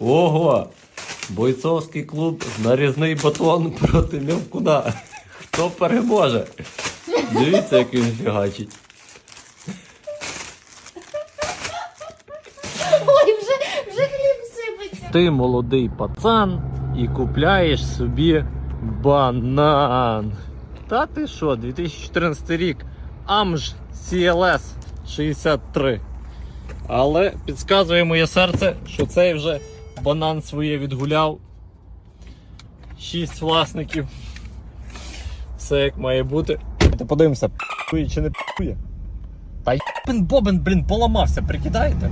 Ого! Бойцовський клуб нарізний батон проти Мівкуна. Хто переможе? Дивіться, як він фігачить. Ой, вже, вже хліб сипеться. Ти молодий пацан і купляєш собі банан. Та ти що, 2014 рік Амж CLS 63. Але підказує моє серце, що цей вже банан своє відгуляв. Шість власників. Все як має бути. Та подивимося, пує чи не пує. Та єбен бобен, блін, поламався, прикидаєте?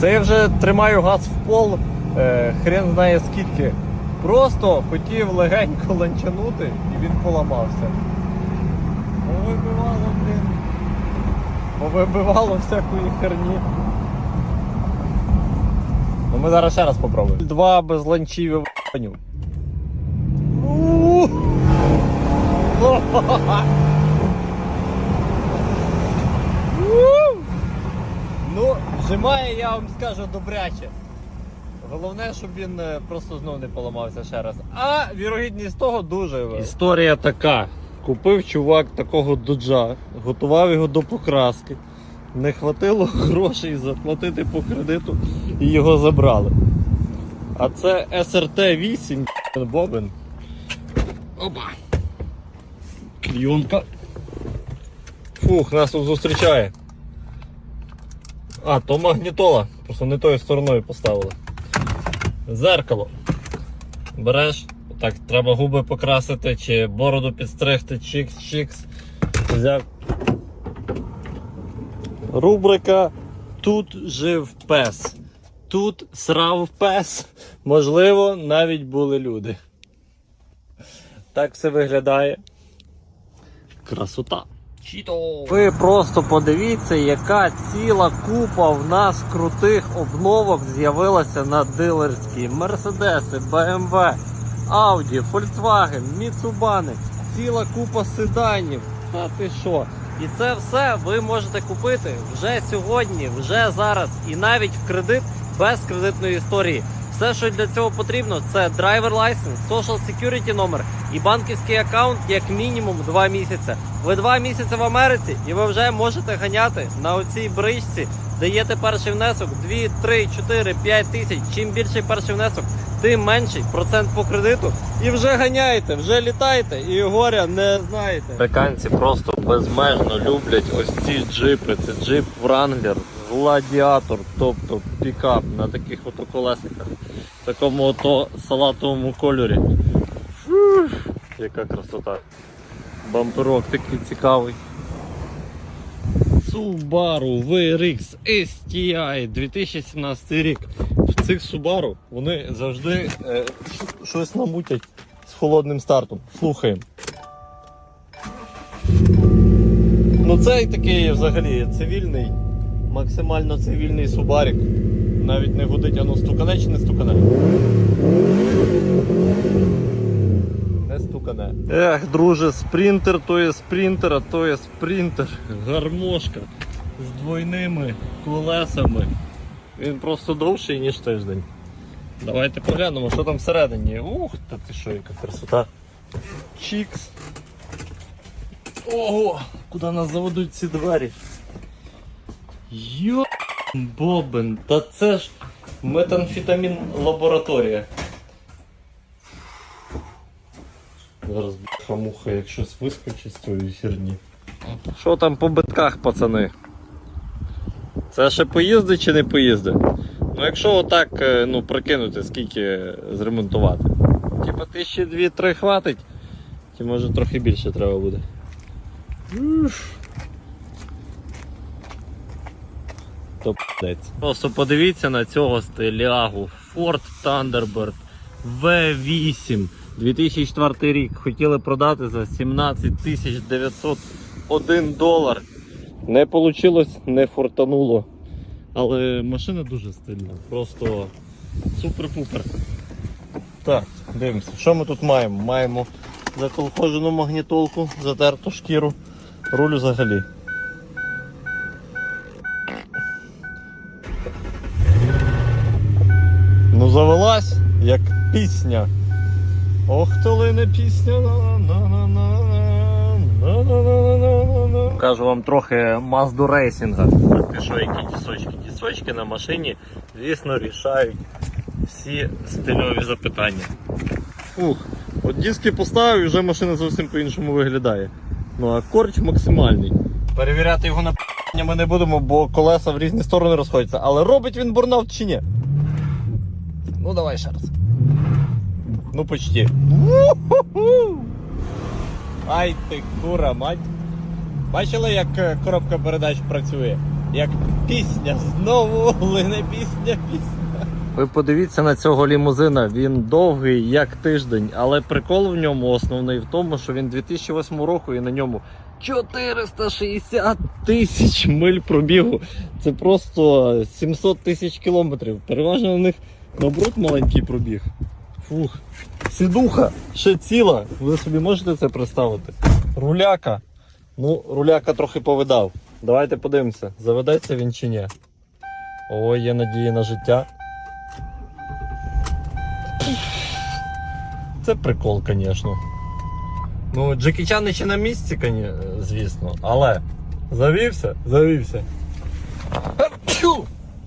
Це я вже тримаю газ в пол, е, хрен знає скільки. Просто хотів легенько ланчанути і він поламався. Повибивало, блін. Повибивало всякої херні. Ну ми зараз ще раз попробуємо. Два без ланчів! У! Ну, вжимає, я вам скажу добряче. Головне, щоб він е, просто знов не поламався ще раз. А вірогідність того дуже. Історія така. Купив чувак такого доджа, готував його до покраски. Не хватило грошей заплатити по кредиту і його забрали. А це SRT 8 бобин. Опа. Клійонка. Фух, нас тут зустрічає. А, то магнітола. Просто не тою стороною поставили. Зеркало. Береш, так, треба губи покрасити, чи бороду підстригти, чікс-чікс. Взяв. Рубрика Тут жив пес. Тут срав пес. Можливо, навіть були люди. Так все виглядає. Красота. Чіто! Ви просто подивіться, яка ціла купа в нас крутих обновок з'явилася на дилерській. Мерседеси, BMW, Audi, Volkswagen, Mitsubishi, ціла купа седанів. Та ти що? І це все ви можете купити вже сьогодні, вже зараз, і навіть в кредит без кредитної історії. Все, що для цього потрібно, це драйвер лайсенс, social security номер і банківський аккаунт як мінімум 2 місяці. Ви 2 місяці в Америці, і ви вже можете ганяти на оцій бричці. Даєте перший внесок 2, 3, 4, 5 тисяч. Чим більший перший внесок, тим менший процент по кредиту. І вже ганяєте, вже літаєте і горя не знаєте. Американці просто безмежно люблять ось ці джипи. Це джип Wrangler, гладіатор, тобто пікап на таких ото колесиках, в такому ото салатовому кольорі. Фух, яка красота. Бамперок такий цікавий. Subaru VRX STI 2017 рік. В цих Subaru вони завжди е, щось намутять холодним стартом. Слухаємо. Ну цей такий взагалі цивільний, максимально цивільний Субарік. Навіть не гудить, а ну стукане чи не стукане? Не стукане. Ех, друже, спринтер то є спринтер, а то є спринтер. Гармошка з двойними колесами. Він просто довший, ніж тиждень. Давайте поглянемо, що там всередині. Ух, та ти що, яка красота. Чікс. Ого! Куди нас заведуть ці двері? Йо Бобен, та це ж метамфетамін лабораторія. Зараз хамуха, як щось вискочить з цієї херні. Що там по битках, пацани? Це ще поїздить чи не поїздить? Ну якщо отак е, ну, прикинути, скільки зремонтувати. Типа тисячі дві-три хватить, чи може трохи більше треба буде. То. Просто подивіться на цього стилягу. Ford Thunderbird V8 2004 рік. Хотіли продати за 17 901 долар. Не вийшло, не фортануло. Але машина дуже стильна, просто супер-пупер. Так, дивимося, що ми тут маємо? Маємо заколхожену магнітолку, затерту шкіру, рулю взагалі. Ну завелась, як пісня. Ох, то ли не пісня. Кажу вам трохи мазду рейсінга. Ти що, які тісочки. Тісочки на машині, звісно, рішають всі стильові запитання. Ух, от диски поставив і вже машина зовсім по-іншому виглядає. Ну а корч максимальний. Перевіряти його на п***ня ми не будемо, бо колеса в різні сторони розходяться. Але робить він бурнаут чи ні? Ну давай ще раз. Ну почти. Ай ти кура, мать. Бачили, як е, коробка передач працює? Як пісня, знову лине пісня, пісня. Ви подивіться на цього лімузина. Він довгий як тиждень, але прикол в ньому основний в тому, що він 2008 року і на ньому 460 тисяч миль пробігу. Це просто 700 тисяч кілометрів. Переважно на них наоборот маленький пробіг. Фух. Сідуха ще ціла. Ви собі можете це представити? Руляка. Ну, руляка трохи повидав. Давайте подивимося, заведеться він чи ні. О, є надії на життя. Це прикол, звісно. Ну, Джекі Чан ще на місці, звісно, але завівся, завівся.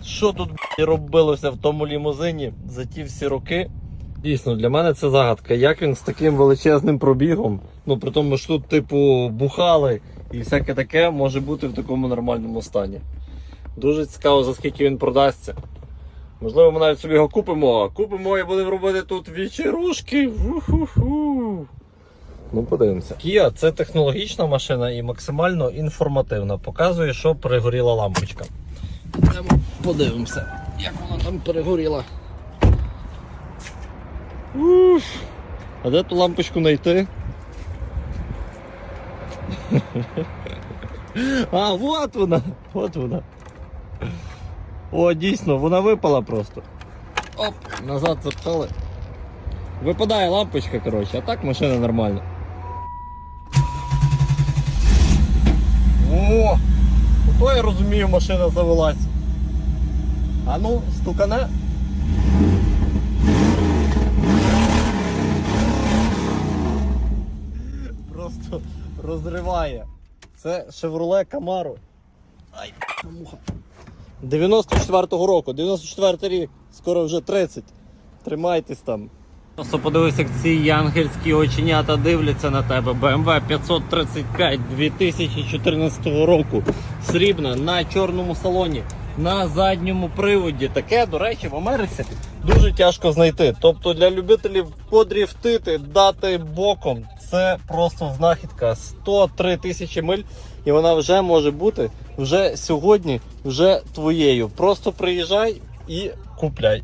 Що тут робилося в тому лімузині за ті всі роки? Дійсно, для мене це загадка. Як він з таким величезним пробігом, ну при тому що тут, типу, бухали і всяке таке може бути в такому нормальному стані. Дуже цікаво, за скільки він продасться. Можливо, ми навіть собі його купимо. Купимо і будемо робити тут вечірушки. Ву-ху-ху. Ну, подивимося. Kia це технологічна машина і максимально інформативна. Показує, що перегоріла лампочка. Подивимося, як вона там перегоріла. Уф. А де ту лампочку знайти? А, вот вона! От вона. О, дійсно, вона випала просто. Оп, назад запхали. Випадає лампочка, коротше, а так машина нормальна. О! Ото я розумію, машина завелась. А ну, стукане. Просто розриває. Це Chevrolet Camaro. Ай, муха. 94-го року, 94 рік, скоро вже 30. Тримайтесь там. Просто подивись, як ці янгельські оченята дивляться на тебе. BMW 535 2014 року. Срібна на чорному салоні, на задньому приводі. Таке, до речі, в Америці дуже тяжко знайти. Тобто для любителів подріфтити, дати боком, це просто знахідка. 103 тисячі миль, і вона вже може бути вже сьогодні, вже твоєю. Просто приїжджай і купляй.